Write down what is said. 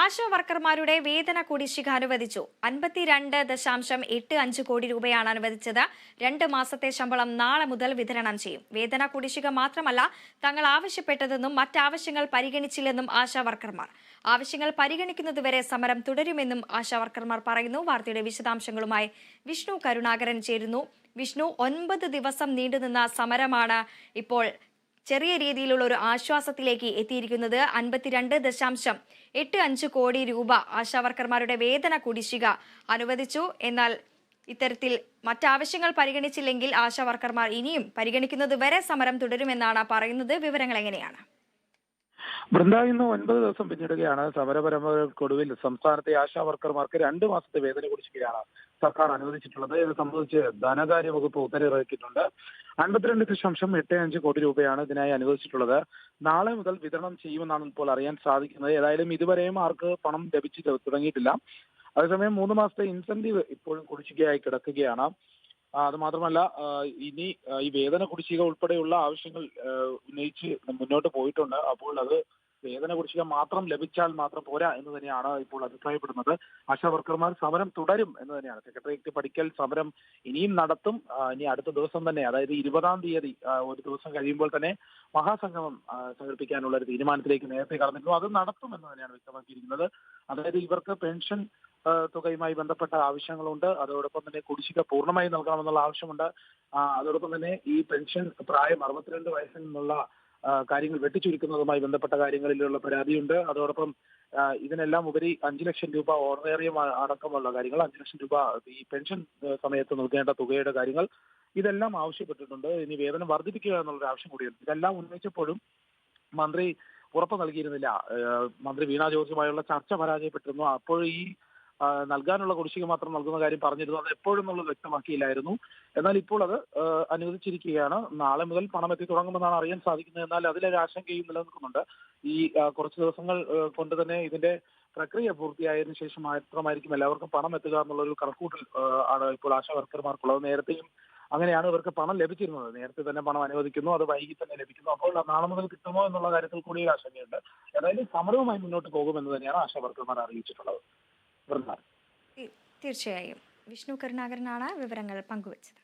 ആശാ വർക്കർമാരുടെ വേതന കുടിശ്ശിക അനുവദിച്ചു. അൻപത്തിരണ്ട് ദശാംശം എട്ട് അഞ്ച് കോടി രൂപയാണ് അനുവദിച്ചത്. രണ്ട് മാസത്തെ ശമ്പളം നാളെ മുതൽ വിതരണം ചെയ്യും. വേതന കുടിശ്ശിക മാത്രമല്ല തങ്ങൾ ആവശ്യപ്പെട്ടതെന്നും മറ്റാവശ്യങ്ങൾ പരിഗണിച്ചില്ലെന്നും ആശാ വർക്കർമാർ. ആവശ്യങ്ങൾ പരിഗണിക്കുന്നതുവരെ സമരം തുടരുമെന്നും ആശാ വർക്കർമാർ പറയുന്നു. വാർത്തയുടെ വിശദാംശങ്ങളുമായി വിഷ്ണു കരുണാകരൻ ചേരുന്നു. വിഷ്ണു ഒൻപത് ദിവസം നീണ്ടുനിന്ന സമരമാണ് ഇപ്പോൾ ചെറിയ രീതിയിലുള്ള ഒരു ആശ്വാസത്തിലേക്ക് എത്തിയിരിക്കുന്നത് അൻപത്തിരണ്ട് ദശാംശം എട്ട് അഞ്ച് കോടി രൂപ ആശാവർക്കർമാരുടെ വേതന കുടിശ്ശിക അനുവദിച്ചു. എന്നാൽ ഇത്തരത്തിൽ മറ്റാവശ്യങ്ങൾ പരിഗണിച്ചില്ലെങ്കിൽ ആശാവർക്കർമാർ ഇനിയും പരിഗണിക്കുന്നത് വരെ സമരം തുടരുമെന്നാണ് പറയുന്നത് വിവരങ്ങൾ എങ്ങനെയാണ്? ബൃന്ദ ഇന്ന് ഒൻപത് ദിവസം പിന്നിടുകയാണ് സമരപരമ്പരക്കൊടുവിൽ സംസ്ഥാനത്തെ ആശാ വർക്കർമാർക്ക് രണ്ട് മാസത്തെ വേതന കുടിശ്ശികയാണ് സർക്കാർ അനുവദിച്ചിട്ടുള്ളത്. ഇത് സംബന്ധിച്ച് ധനകാര്യ വകുപ്പ് ഉത്തരവിറക്കിയിട്ടുണ്ട്. അൻപത്തിരണ്ട് ദശാംശം എട്ട് അഞ്ച് കോടി രൂപയാണ് ഇതിനായി അനുവദിച്ചിട്ടുള്ളത്. നാളെ മുതൽ വിതരണം ചെയ്യുമെന്നാണ് ഇപ്പോൾ അറിയാൻ സാധിക്കുന്നത്. ഏതായാലും ഇതുവരെയും ആർക്ക് പണം ലഭിച്ചു തുടങ്ങിയിട്ടില്ല. അതേസമയം മൂന്ന് മാസത്തെ ഇൻസെന്റീവ് ഇപ്പോഴും കുടിശ്ശികയായി കിടക്കുകയാണ്. അത് മാത്രമല്ല ഇനി ഈ വേതന കുടിശ്ശിക ഉൾപ്പെടെയുള്ള ആവശ്യങ്ങൾ ഉന്നയിച്ച് മുന്നോട്ട് പോയിട്ടുണ്ട്. അപ്പോൾ അത് വേതന കുടിശ്ശിക മാത്രം ലഭിച്ചാൽ മാത്രം പോരാ എന്ന് തന്നെയാണ് ഇപ്പോൾ അഭിപ്രായപ്പെടുന്നത്. ആശാ വർക്കർമാർ സമരം തുടരും എന്ന് തന്നെയാണ്. സെക്രട്ടേറിയറ്റ് പഠിക്കൽ സമരം ഇനിയും നടത്തും. ഇനി അടുത്ത ദിവസം തന്നെ അതായത് ഇരുപതാം തീയതി ഒരു ദിവസം കഴിയുമ്പോൾ തന്നെ മഹാസംഗമം സംഘടിപ്പിക്കാനുള്ള ഒരു തീരുമാനത്തിലേക്ക് നേരത്തെ കടന്നിരുന്നു. അത് നടത്തും എന്ന് തന്നെയാണ് വ്യക്തമാക്കിയിരിക്കുന്നത്. അതായത് ഇവർക്ക് പെൻഷൻ തുകയുമായി ബന്ധപ്പെട്ട ആവശ്യങ്ങളുണ്ട്. അതോടൊപ്പം തന്നെ കുടിശ്ശിക പൂർണമായി നൽകണമെന്നുള്ള ആവശ്യമുണ്ട്. അതോടൊപ്പം തന്നെ ഈ പെൻഷൻ പ്രായം അറുപത്തിരണ്ട് വയസ്സിൽ നിന്നുള്ള കാര്യങ്ങൾ വെട്ടിച്ചുരുക്കുന്നതുമായി ബന്ധപ്പെട്ട കാര്യങ്ങളിലുള്ള പരാതിയുണ്ട്. അതോടൊപ്പം ഇതിനെല്ലാം ഉപരി അഞ്ചു ലക്ഷം രൂപ ഓർഡിനറിയം അടക്കമുള്ള കാര്യങ്ങൾ അഞ്ചു ലക്ഷം രൂപ ഈ പെൻഷൻ സമയത്ത് നൽകേണ്ട തുകയുടെ കാര്യങ്ങൾ ഇതെല്ലാം ആവശ്യപ്പെട്ടിട്ടുണ്ട്. ഇനി വേതനം വർദ്ധിപ്പിക്കുക എന്നുള്ളൊരു ആവശ്യം കൂടിയുണ്ട്. ഇതെല്ലാം ഉന്നയിച്ചപ്പോഴും മന്ത്രി ഉറപ്പ് നൽകിയിരുന്നില്ല. മന്ത്രി വീണ ജോർജുമായുള്ള ചർച്ച പരാജയപ്പെട്ടിരുന്നു. അപ്പോൾ ഈ നൽകാനുള്ള കുടിശ്ശിക മാത്രം നൽകുന്ന കാര്യം പറഞ്ഞിരുന്നു. അത് എപ്പോഴും എന്നുള്ളത് വ്യക്തമാക്കിയില്ലായിരുന്നു. എന്നാൽ ഇപ്പോൾ അത് അനുവദിച്ചിരിക്കുകയാണ്. നാളെ മുതൽ പണം എത്തി തുടങ്ങുമെന്നാണ് അറിയാൻ സാധിക്കുന്നത്. എന്നാൽ അതിലൊരു ആശങ്കയും നിലനിൽക്കുന്നുണ്ട്. ഈ കുറച്ച് ദിവസങ്ങൾ കൊണ്ട് തന്നെ ഇതിന്റെ പ്രക്രിയ പൂർത്തിയായതിനു ശേഷം മാത്രമായിരിക്കും എല്ലാവർക്കും പണം എത്തുക എന്നുള്ള ഒരു കണക്കൂട്ടൽ ആണ് ഇപ്പോൾ ആശാ വർക്കർമാർക്കുള്ളത് നേരത്തെയും അങ്ങനെയാണ് ഇവർക്ക് പണം ലഭിച്ചിരുന്നത്. നേരത്തെ തന്നെ പണം അനുവദിക്കുന്നു അത് വൈകി തന്നെ ലഭിക്കുന്നു. അപ്പോൾ നാളെ മുതൽ കിട്ടുമോ എന്നുള്ള കാര്യത്തിൽ കൂടി ആശങ്കയുണ്ട്. ഏതായാലും സമരവുമായി മുന്നോട്ട് പോകുമെന്ന് തന്നെയാണ് ആശാ വർക്കർമാർ അറിയിച്ചിട്ടുള്ളത്. തീർച്ചയായും. വിഷ്ണു കരുണാകരനാണ് വിവരങ്ങൾ പങ്കുവച്ചത്.